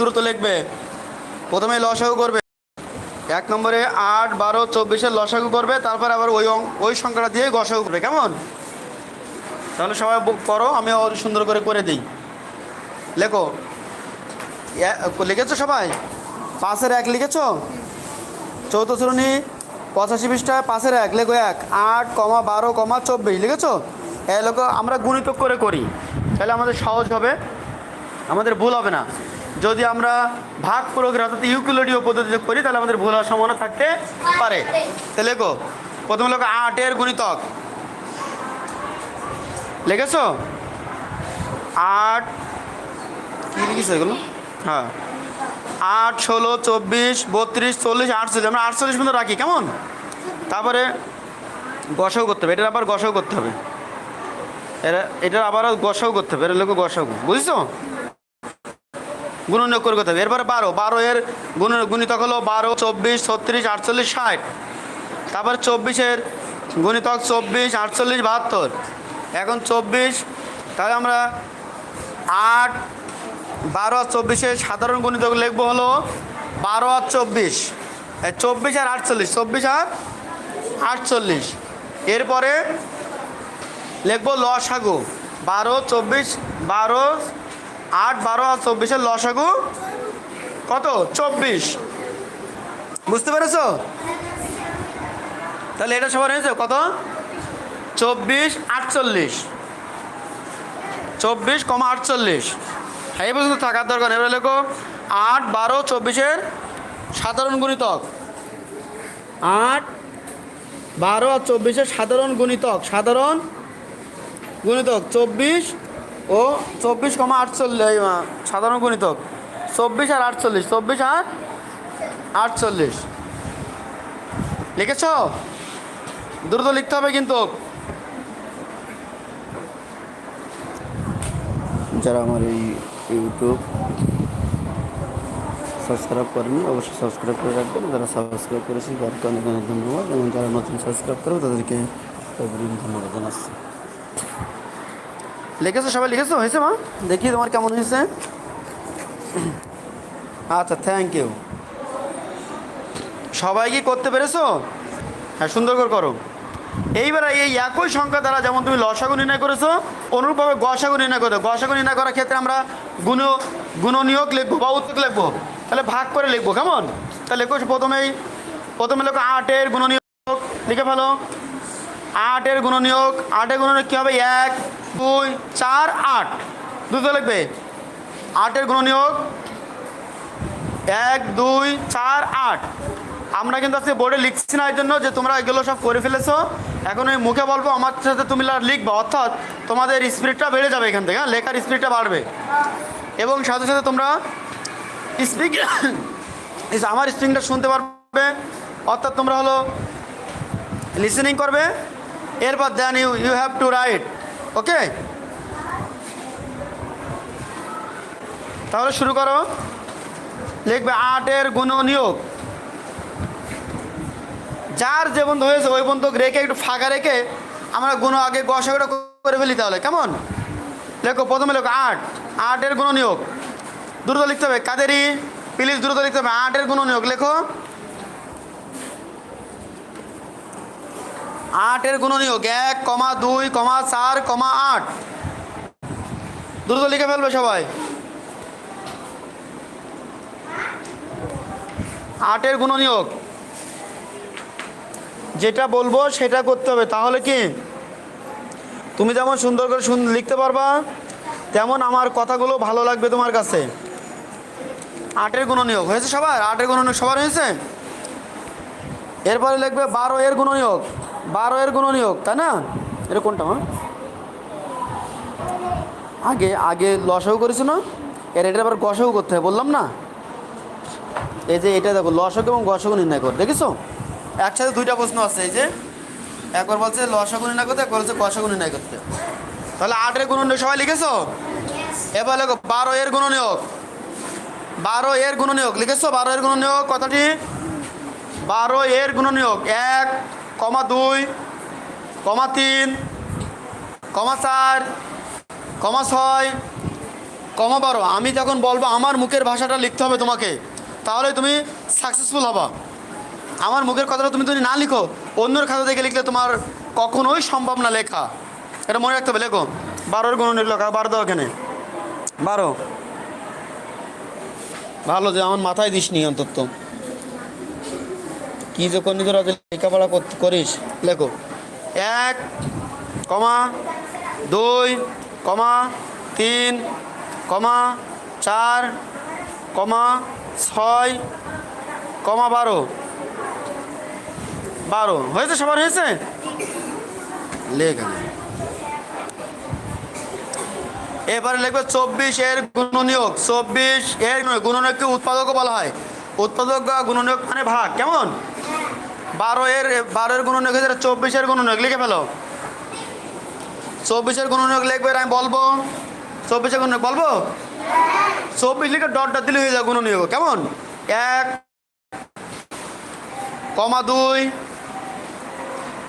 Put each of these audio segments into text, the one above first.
দ্রুত লিখবে। প্রথমে লসাগু করবে। এক নম্বরে আট, বারো চব্বিশের লসাগু করবে। তারপর আবার ওই ওই সংখ্যাটা দিয়ে গসাগু করবে। কেমন? তাহলে সবাই বুক করো আমি সুন্দর করে করে দিই। লেখো। লিখেছো সবাই? পাশের এক লিখেছো? চৌদ্দ শ্রেণি, পঁচাশি পৃষ্ঠায় পাশের এক, লেখো এক। আট, কমা বারো, কমা চব্বিশ, লিখেছো? এ, লেখো, আমরা গুণিতক করে করি। তাহলে আমাদের সহজ হবে। আমাদের ভুল হবে না। যদি আমরা ভাগ প্রয়োগের অর্থাৎ ইউকুলেডীয় পদ্ধতিতে করি, তাহলে আমাদের ভুল হওয়ার সম্ভাবনা থাকতে পারে। তাহলে লেখো, প্রথমে লেখো আটের গুণিতক। লিখেছো? আট, কী লিখেছো এগুলো? হ্যাঁ। আট, ষোলো, চব্বিশ, বত্রিশ, চল্লিশ, আটচল্লিশ। আমরা আটচল্লিশ পর্যন্ত রাখি, কেমন? তারপরে গসাও করতে হবে। এটার আবার গসাও করতে হবে। এরা, এটার আবারও গসাও করতে হবে। এর লোক গসাও। বুঝছ? গুণনীয় করে করতে হবে। এরপরে বারো বারো এর গুণ গুণিতক হলো বারো, চব্বিশ, ছত্রিশ, আটচল্লিশ, ষাট। তারপর চব্বিশের গুণিতক চব্বিশ, আটচল্লিশ, বাহাত্তর। এখন চব্বিশ, তাহলে আমরা আট, বারো আর চব্বিশের সাধারণ গণিতক লিখব হলো বারো আর চব্বিশ। চব্বিশ আর আটচল্লিশ, চব্বিশ আর আটচল্লিশ। এরপরে লিখব লসাগু। বারো, চব্বিশ, বারো আট, বারো আর চব্বিশের লসাগু কত? চব্বিশ। বুঝতে পেরেছ? তাহলে এটা সবার হয়েছে কত? চব্বিশ, আটচল্লিশ। চব্বিশ, কমা আটচল্লিশ। এই পর্যন্ত থাকার দরকার। এবারে লেখো, আট, বারো, চব্বিশের সাধারণ গুণিতক। আট, বারো আর চব্বিশের সাধারণ গুণিতক। সাধারণ গুণিতক, চব্বিশ ও চব্বিশ কমা আটচল্লিশ সাধারণ গণিতক। চব্বিশ আর আটচল্লিশ, চব্বিশ আর আটচল্লিশ। লিখেছ? দ্রুত লিখতে হবে কিন্তু। যারা আমার এই ইউটিউব সাবস্ক্রাইব করেনি অবশ্যই সাবস্ক্রাইব করে রাখবেন। যারা সাবস্ক্রাইব করেছি তাদেরকে অনেক অনেক ধন্যবাদ। এবং যারা নতুন সাবস্ক্রাইব করবে তাদেরকে ধন্যবাদ জানাচ্ছি। লিখেছো? সবাই লিখেছো? হয়েছে, মা? দেখি তোমার কেমন হয়েছে। আচ্ছা থ্যাংক ইউ সবাই কি করতে পেরেছ? হ্যাঁ সুন্দর করে করো। এইবার এই একই সংখ্যা দ্বারা যেমন তুমি লসাগু নির্ণয় করেছ, অনুরূপভাবে গসাগু নির্ণয় করো। গসাগু নির্ণয় করার ক্ষেত্রে আমরা গুণ গুণনীয়ক লিখব বা উত্তক লিখব। তাহলে ভাগ করে লিখব, কেমন? তাহলে লেখো প্রথমেই প্রথমে লেখো আটের গুণনীয়ক, লিখে ফেলো। আটের গুণনীয়ক আটের গুণনীয়ক কী হবে? এক, দুই, চার, আট। দুটো লিখবে আটের গুণনীয়ক, এক, দুই, চার, আট। আমরা কিন্তু আজকে বোর্ডে লিখছি না এই জন্য যে তোমরা এগুলো সব করে ফেলেছো, এখন ওই মুখে বলব, আমার সাথে তুমি লিখবা, অর্থাৎ তোমাদের স্পিডটা বেড়ে যাবে এখান থেকে হ্যাঁ? লেখার স্পিডটা বাড়বে। এবং সাথে সাথে তোমরা স্পিক আমার স্পিকিংটা শুনতে পারবে, অর্থাৎ তোমরা হলো লিসেনিং করবে এরপর then you you have to write okay তাহলে শুরু করো। লিখবে আটের গুণ নিয়োগ যার যে বন্ধু হয়েছে, ওই বন্ধু রেখে, একটু ফাঁকা রেখে, আমরা গুণ আগে গসাগুলো করে ফেলি তাহলে। কেমন? লেখো, প্রথমে লেখো আট। আটের গুণ নিয়োগ দ্রুত লিখতে হবে কাদেরই প্লিজ দ্রুত লিখতে হবে, আটের গুণ নিয়োগ লেখো। আটের গুণ নিয়োগ, এক কমা দুই কমা চার কমা আট। দ্রুত লিখে ফেলবে সবাই। আটের গুণনীয়ক যেটা বলব সেটা করতে হবে, তাহলে কি? তুমি যেমন সুন্দর করে লিখতে পারবা, তেমন আমার কথাগুলো ভালো লাগবে তোমার কাছে। আটের গুণনীয়ক হয়েছে সবার? আটের গুণনীয়ক সবার হয়েছে? এরপরে লিখবে বারো এর গুণনীয়ক বারো এর গুণ নিয়োগ, তাই না? এটা কোনটা, মা? আগে আগে লসাও করেছ না? এর এটা আবার গসাও করতে হয়, বললাম না? এই যে এটা দেখো লসক এবং গসক নির্ণয় কর, দেখেছ? একসাথে দুইটা প্রশ্ন আছে, এই যে। একবার বলছে লসক নির্ণয় করতে, একবার বলছে গসক নির্ণয় করতে। তাহলে আটের গুণ সবাই লিখেছো? এবার লেখো বারো এর গুণ নিয়োগ। বারো এর গুণ নিয়োগ, লিখেছো? বারো এর গুণ নিয়োগ, কথাটি? বারো এর গুণ নিয়োগ, এক কমা দুই, কমা তিন, কমা চার, কমা ছয়, কমা বারো। আমি যখন বলব আমার মুখের ভাষাটা লিখতে হবে তোমাকে, তাহলে তুমি সাকসেসফুল হবা। আমার মুখের কথাটা তুমি যদি না লিখো, অন্যের খাতা থেকে লিখলে তোমার কখনোই সম্ভব না লেখা। এটা মনে রাখতে হবে, লেখো। বারোর গুণ লেখা বারো দাও এখানে। বারো। ভালো যে আমার মাথায় দিস নি অন্তত। কি যে করনি তোরা লেখাপড়া করিস, লেখো। এক, কমা, দুই, কমা, তিন, কমা, চার, কমা, ছয়, কমা, বারো। বারো। হয়েছে সবার হয়েছে? লেখ। এবারে লিখবে চব্বিশ এর গুণনীয়ক। চব্বিশ এর গুণনীয়ককে উৎপাদকও বলা হয়? উৎপাদক বা গুণনীয়ক মানে ভাগ। কেমন? বারো এর বারো এর গুণনীয়ক হয়েছে চব্বিশের গুণনীয়ক, লিখে ফেলো। চব্বিশের গুণনীয়ক লিখবে, আমি বলব। চব্বিশের গুণনীয়ক বলব? চব্বিশ লিখে ডট ডট দিলে হয়ে যাবে গুণনীয়ক। কেমন? এক, কমা দুই,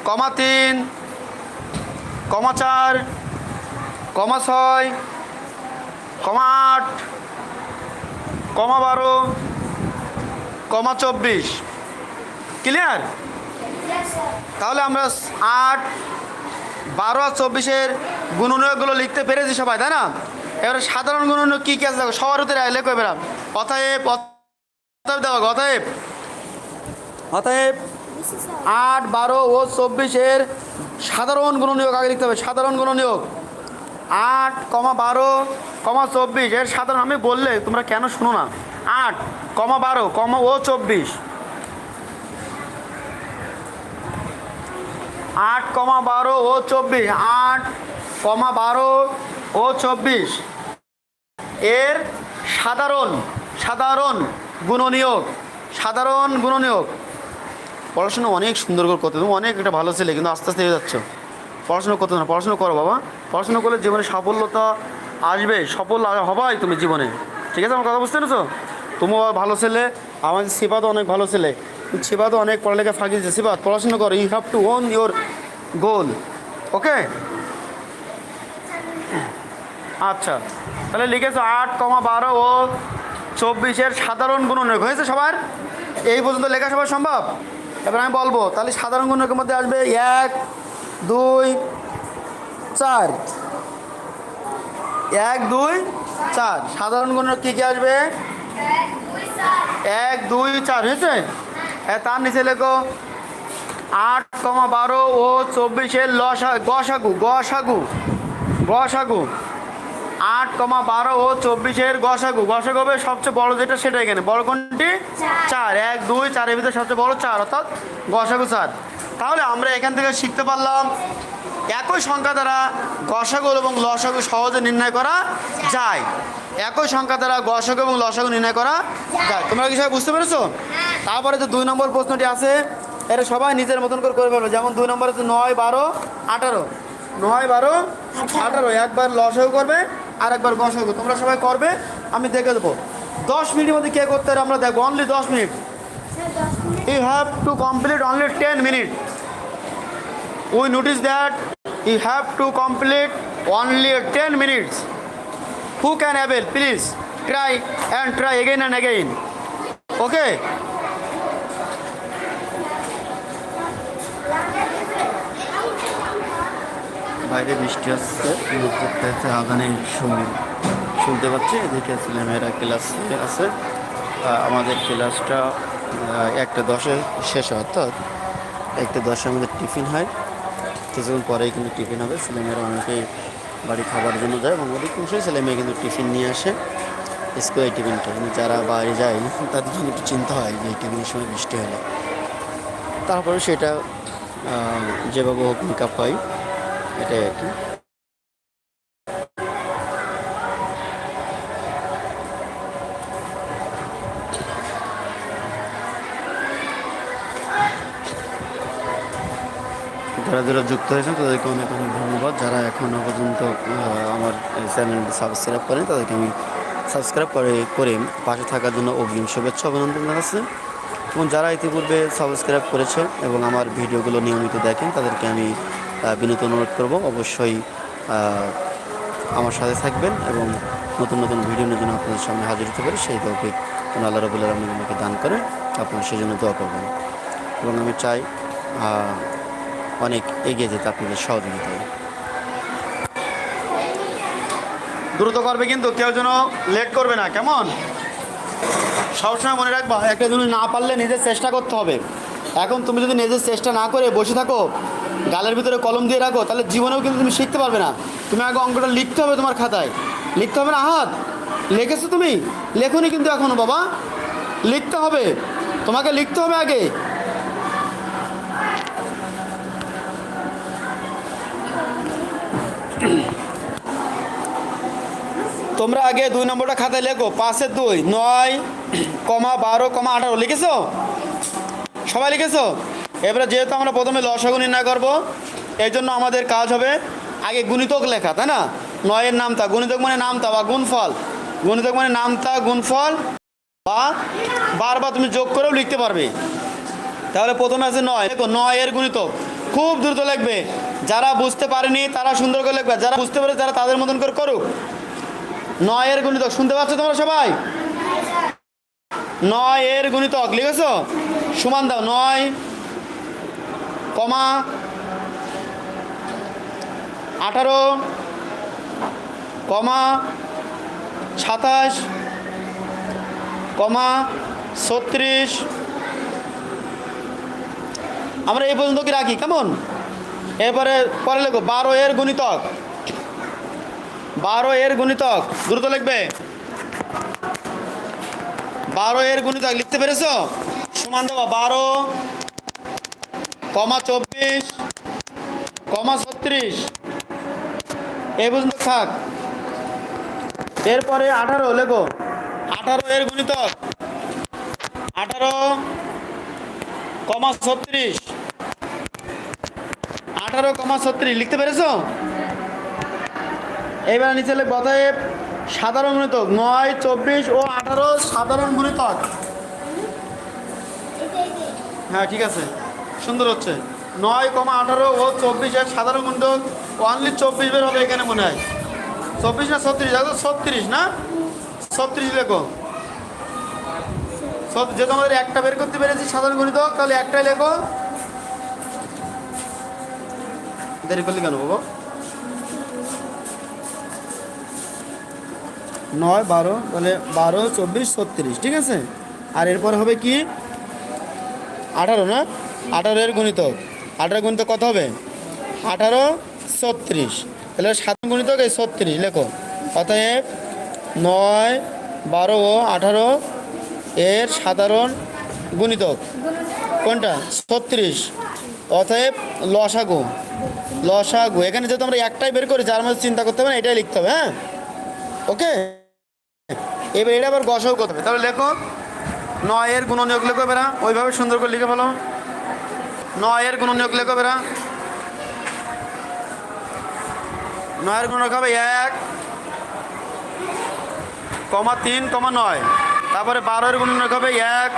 কমা তিন, কমা চার, কমা ছয়, কমা আট, কমা বারো, কমা চব্বিশ। ক্লিয়ার তাহলে আমরা আট, বারো আর চব্বিশের গুণনীয়কগুলো লিখতে পেরেছি সবাই, তাই না? এবারে সাধারণ গুণনীয়ক কী কী আছে দেখো, সবার ভিতরে লেখো এবার। অতএব অতএব দেখো অতএব। অতএব আট, বারো ও চব্বিশের সাধারণ গুণনীয়ক আগে লিখতে হবে, সাধারণ গুণনীয়ক। আট, কমা বারো, কমা চব্বিশ, এর সাধারণ, আমি বললে তোমরা কেন শুনো না। আট, কমা বারো, কমা ও চব্বিশ। আট কমা বারো ও চব্বিশ, আট কমা বারো ও চব্বিশ। এর সাধারণ সাধারণ গুণনীয়ক সাধারণ গুণনীয়ক। পড়াশোনা অনেক সুন্দর করে করতে তুমি অনেক একটা ভালো ছেলে, কিন্তু আস্তে আস্তে হয়ে যাচ্ছ। পড়াশোনা করতে না, পড়াশোনা করো বাবা। পড়াশোনা করলে জীবনে সাফল্যতা আসবে, সফল হবাই তুমি জীবনে। ঠিক আছে, আমার কথা বুঝতে পেরেছ? তুমিও ভালো ছেলে, আমার সিপাতও অনেক ভালো ছেলে। সিপাতও অনেক পড়ালেখা ফাঁকি দিচ্ছে সিপাত পড়াশোনা করো you have to own your goal okay আচ্ছা তাহলে লিখেছো আট কমা বারো ও চব্বিশের সাধারণ গুণনীয়ক, হয়েছে সবার? এই পর্যন্ত লেখা সবার সম্ভব? এবার আমি বলব, তাহলে সাধারণ গুণনীয়কের মধ্যে আসবে এক, দুই, চার। এক, দুই, চার। সাধারণ গুণনীয়ক কী কী আসবে? এক, দুই, চার, হয়েছে? হ্যাঁ তার নিচে লেখো। আট কমা বারো ও চব্বিশের লসা গসাগু গসাগু গসাগু। আট কমা বারো ও চব্বিশের গসাগু। গসাগু হবে সবচেয়ে বড় যেটা সেটা এখানে। বড় কোনটি? চার। এক দুই চারের ভিতরে সবচেয়ে বড় চার অর্থাৎ গসাগু চার। তাহলে আমরা এখান থেকে শিখতে পারলাম একই সংখ্যা দ্বারা গসাগু এবং লসাগু সহজে নির্ণয় করা যায়। একই সংখ্যা দ্বারা গসাগু এবং লসাগু নির্ণয় করা যায়। তোমরা কি সবাই বুঝতে পেরেছ? তারপরে যে দুই নম্বর প্রশ্নটি আছে, এটা সবাই নিজের মতন করে করে ফেলবে। যেমন দুই নম্বর হচ্ছে নয়, বারো, আঠারো। নয়, বারো, আঠারো। একবার লসাগু করবে আর একবার গসাগু তোমরা সবাই করবে, আমি দেখে দেবো। দশ মিনিটের মধ্যে কে করতে পারে আমরা দেখব। অনলি দশ minute. You have to complete only 10 minutes. We notice that you have to complete only 10 minutes. Who can able please try and try again and again. Okay. বাইরে বৃষ্টি হচ্ছে হচ্ছে আদানের সময় শুনতে পাচ্ছি। এদিকে ছেলেমেয়েরা ক্লাস আছে। আমাদের ক্লাসটা একটা দশে শেষ হয়, অর্থাৎ একটা দশে আমাদের টিফিন হয়। কিছুক্ষণ পরেই কিন্তু টিফিন হবে। ছেলেমেয়েরা অনেকেই বাড়ি খাবার জন্য যায় এবং অধিকাংশ ছেলে মেয়ে কিন্তু টিফিন নিয়ে আসে। স্কুলের টিফিনটা কিন্তু যারা বাইরে যায়, তাদের জন্য একটু চিন্তা হয় যে এই টিফিনের সময় বৃষ্টি হলে। তারপরে সেটা যেভাবে হোক মেকআপ হয়, এটাই আর কি। যারা যারা যুক্ত হয়েছেন তাদেরকে অনেক অনেক ধন্যবাদ। যারা এখনও পর্যন্ত আমার চ্যানেল সাবস্ক্রাইব করেন, তাদেরকে আমি সাবস্ক্রাইব করে করে পাশে থাকার জন্য অগ্রিম শুভেচ্ছা অভিনন্দন জানাচ্ছি। এবং যারা ইতিপূর্বে সাবস্ক্রাইব করেছে এবং আমার ভিডিওগুলো নিয়মিত দেখেন, তাদেরকে আমি বিনীত অনুরোধ করব, অবশ্যই আমার সাথে থাকবেন এবং নতুন নতুন ভিডিও নিয়ে যেন আপনাদের সামনে হাজির হতে পারি, সেই তৌফিক আল্লাহ রবুল আলমিন আমাকে দান করেন। আপনারা সেই জন্য দোয়া করবেন। এবং আমি চাই অনেক এগিয়ে যেতে আপনাদের সহযোগিতায় দ্রুত করবে কিন্তু, কেউ যেন লেট করবে না, কেমন? সবসময় মনে রাখবা, একটা জিনিস না পারলে নিজের চেষ্টা করতে হবে। এখন তুমি যদি নিজের চেষ্টা না করে বসে থাকো, গালের ভিতরে কলম দিয়ে রাখো, তাহলে জীবনেও কিন্তু তুমি শিখতে পারবে না। তুমি আগে অঙ্কটা লিখতে হবে তোমার খাতায়। লিখতে হবে না হাত লিখেছো তুমি? লেখনি কিন্তু এখনও, বাবা। লিখতে হবে। তোমাকে লিখতে হবে আগে। তোমরা আগে দুই নম্বরটা খাতায় লেখো। পাঁচের দুই, নয়, কমা বারো, কমা আঠারো, লিখেছো? সবাই লিখেছো? এবারে যেহেতু আমরা প্রথমে লসাগু নির্ণয় করব, এই জন্য আমাদের কাজ হবে আগে গুণিতক লেখা, তাই না? নয়ের নামতা, গুণিতক মানে নামতা বা গুণফল। গুণিতক মানে নামতা, গুণফল বা বারবার তুমি যোগ করেও লিখতে পারবে। তাহলে প্রথমে আছে নয়। দেখো, নয়ের গুণিতক। খুব দ্রুত লিখবে। যারা বুঝতে পারেনি, তারা সুন্দর করে লিখবে। যারা বুঝতে পারে তারা তাদের মতন করে করুক। নয়ের গুণিতক, শুনতে পাচ্ছ তোমরা সবাই? নয় এর গুণিতক, লিখেছ? সমান দাও, নয় কমা আঠারো কমা সাতাশ কমা ছত্রিশ। আমরা এই পর্যন্ত কি রাখি? কেমন? এরপরে পরে লেখো, বারো এর গুণিতক। বারো এর গুণিতক, দ্রুত লিখবে। বারো এর গুণিতক, লিখতে পেরেছ? সমান দেওয়া বারো, কমা চব্বিশ, কমা ছত্রিশ। এই পর্যন্ত থাক। এরপরে আঠারো, লেখো। আঠারো এর গুণিতক, আঠারো, কমা ছত্রিশ। আঠারো, কমা ছত্রিশ, লিখতে পেরেছ? এইবার নিচে লিখব অতএব সাধারণ গুণিতক, নয়, চব্বিশ ও আঠারো, সাধারণ গুণিতক। হ্যাঁ ঠিক আছে। সুন্দর হচ্ছে। নয় কমা আঠারো ও চব্বিশ এর সাধারণ গুণিতক অনলি চব্বিশ বের হবে এখানে মনে হয়। চব্বিশ না ছত্রিশ? দেখো ছত্রিশ না? ছত্রিশ লেখো। যেহেতু আমাদের একটা বের করতে পেরেছি সাধারণ গণিতক, তাহলে একটাই লেখো। দেরি করলি কেন বাবা? নয়, বারো, তাহলে বারো, চব্বিশ, ছত্রিশ, ঠিক আছে? আর এরপর হবে কি? আঠারো না? আঠারো এর গণিতক। আঠারো গণিতক কত হবে? আঠারো, ছত্রিশ। তাহলে সাধারণ গণিতক এই ছত্রিশ, লেখো। অতএব নয়, বারো ও আঠারো এর সাধারণ গুণিতক। কোনটা? ছত্রিশ। অতএব লসাগু। লসাগু। এখানে যেহেতু আমরা একটাই বের করি যার মধ্যে চিন্তা করতে হবে না, এটাই লিখতে হবে হ্যাঁ? ওকে? এবার এটা আবার গসাও করতে হবে তাহলে লেখো, নয়ের গুণনীয়ক লেখো বেরা ওইভাবে সুন্দর করে লিখে ফেলো। নয়ের গুণনীয়ক লেখো বেরা নয়ের গুণক হবে এক, কমা তিন, কমা নয়। তারপরে বারোর গুণনীয়ক হবে এক,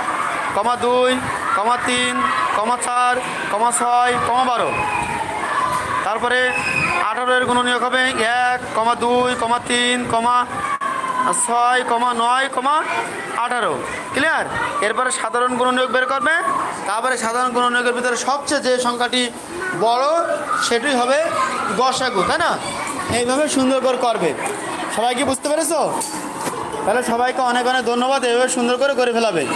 কমা দুই, কমা তিন, কমা চার, কমা ছয়, কমা বারো। তারপরে আঠারোর গুণনীয়ক হবে এক, কমা দুই, কমা তিন, কমা ছয় কমা নয় কমা আঠারো। ক্লিয়ার এরপরে সাধারণ গুণনীয়ক বের করবে। তারপরে সাধারণ গুণনীয়কের ভিতরে সবচেয়ে যে সংখ্যাটি বড়, সেটি হবে গসাগু, তাই না? এইভাবে সুন্দর করে করবে। সবাই কি বুঝতে পেরেছ? তাহলে সবাইকে অনেক অনেক ধন্যবাদ, এইভাবে সুন্দর করে করে ফেলাবে।